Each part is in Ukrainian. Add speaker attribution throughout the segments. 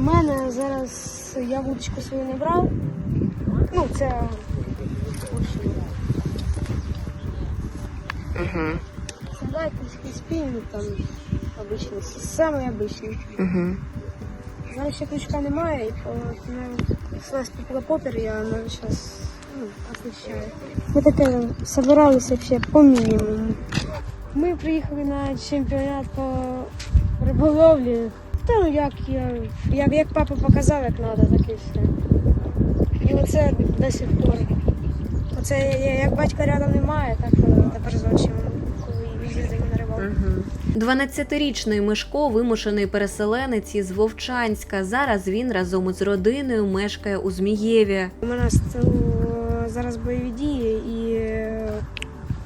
Speaker 1: на вудочку свою не брав. Ну, це
Speaker 2: Угу.
Speaker 1: якийсь спільний там обичний, самий обичний.
Speaker 2: Угу.
Speaker 1: Зараз ще крючка немає, і по слез попер я навіть зараз ну, освіщаю. Ми таке збиралися ще по мінімуму. Ми приїхали на чемпіонат по риболовлі. Та ну як я, як, як папа показав, як треба, так і все. І оце до сих пор. Оце я- як батька рядом немає, так е, тепер зовсім, коли їздимо на рибалку.
Speaker 2: 12-річний Мишко вимушений переселенець із Вовчанська. Зараз він разом із родиною мешкає у Змієві.
Speaker 1: У нас тут зараз бойові дії і е,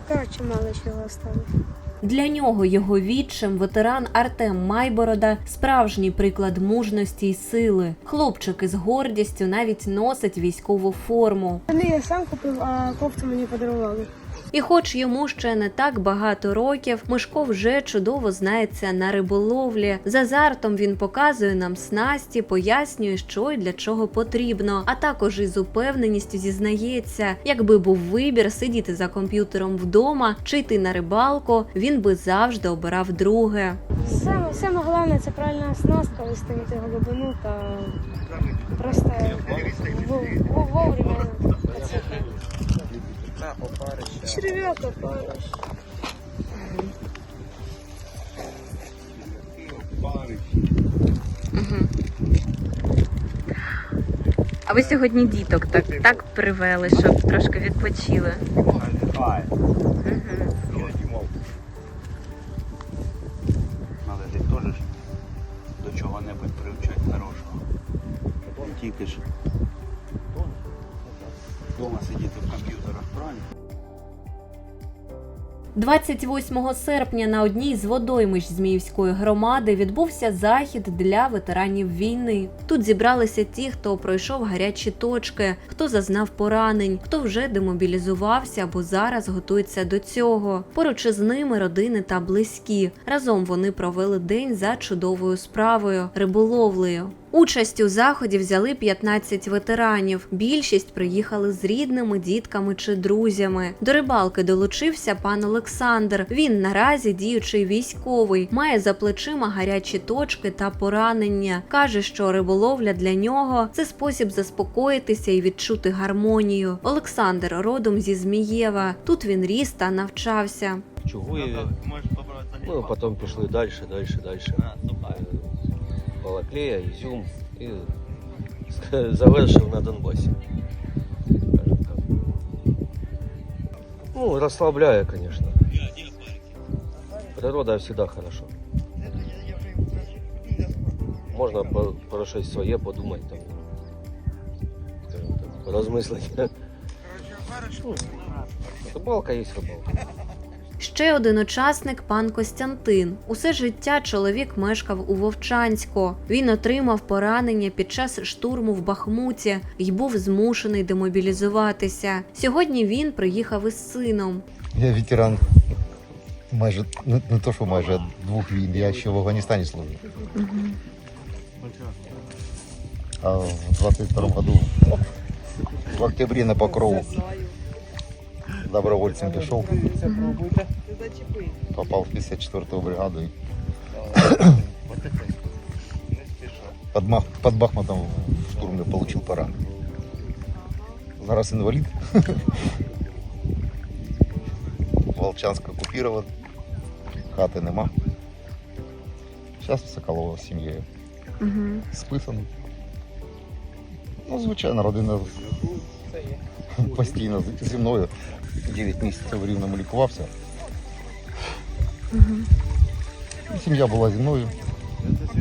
Speaker 1: коротше мало чого осталось.
Speaker 2: Для нього його відчим ветеран Артем Майборода справжній приклад мужності й сили. Хлопчик із гордістю навіть носить військову форму.
Speaker 1: Не я сам купив, а кофту мені подарували.
Speaker 2: І хоч йому ще не так багато років, Мишко вже чудово знається на риболовлі. З азартом він показує нам снасті, пояснює, що і для чого потрібно, а також із упевненістю зізнається, якби був вибір сидіти за комп'ютером вдома чи йти на рибалку, він би завжди обирав друге.
Speaker 1: Саме, саме головне це правильна оснастка, виставити голубину та просто вов- вов- вовремя Черв'яка париш.
Speaker 2: А ви сьогодні діток так, так привели, щоб трошки відпочили.
Speaker 3: Надо десь теж до чого-небудь привчати хорошого. Тільки ж вдома сидіти в комп'ютерах, правильно?
Speaker 2: 28 серпня на одній з водоймищ Зміївської громади відбувся захід для ветеранів війни. Тут зібралися ті, хто пройшов гарячі точки, хто зазнав поранень, хто вже демобілізувався або зараз готується до цього. Поруч із ними родини та близькі. Разом вони провели день за чудовою справою риболовлею. Участь у заході взяли 15 ветеранів. Більшість приїхали з рідними, дітками чи друзями. До рибалки долучився пан Олександр. Він наразі діючий військовий, має за плечима гарячі точки та поранення. каже, що риболовля для нього це спосіб заспокоїтися і відчути гармонію. Олександр родом зі Змієва. Тут він ріс та навчався.
Speaker 4: Чугуєві. Ну, потім пішли далі, далі, далі. Балаклея, Ізюм і завершив на Донбасі. скажем так. Ну, розслабляє, звісно. Природа завжди хорошо. Можна про, про щось своє подумати там. скажем так, Розмислити. Ну, Рибалка є рибалка.
Speaker 2: Ще один учасник пан Костянтин. Усе життя чоловік мешкав у Вовчанську. Він отримав поранення під час штурму в Бахмуті і був змушений демобілізуватися. Сьогодні він приїхав із сином.
Speaker 5: Я ветеран майже не, не то, що майже двох війн. Я ще в Афганістані служив. А в 22 году в октябре на Покрову добровольцем пішов. Попав в 54-ту бригаду. і Под, Мах, под Бахмутом в штурмі получил поранення. Зараз інвалід. Волчанск оккупирован, хати нема. Зараз в Соколова з сім'єю. Списаний. Ну, звичайно, родина постійно з- зі мною. 9 місяців в рівному лікувався. І Сім'я була зі мною.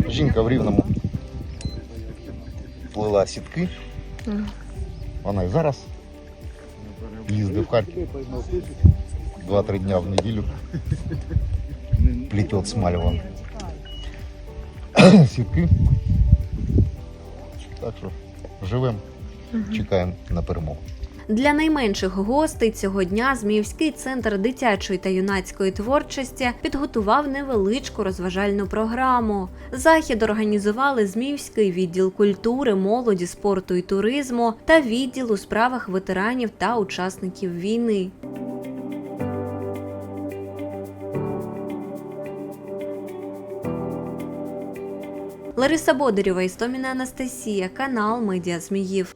Speaker 5: Жінка в рівному плела сітки. Вона і зараз їздить в Харків. Два-три дня в неділю плетет с Мальвом сітки. Так що живемо, чекаємо на перемогу.
Speaker 2: Для найменших гостей цього дня Зміївський центр дитячої та юнацької творчості підготував невеличку розважальну програму. Захід організували Зміївський відділ культури, молоді, спорту і туризму та відділ у справах ветеранів та учасників війни. Лариса Бодарєва, Істоміна Анастасія, канал Медіа Зміїв.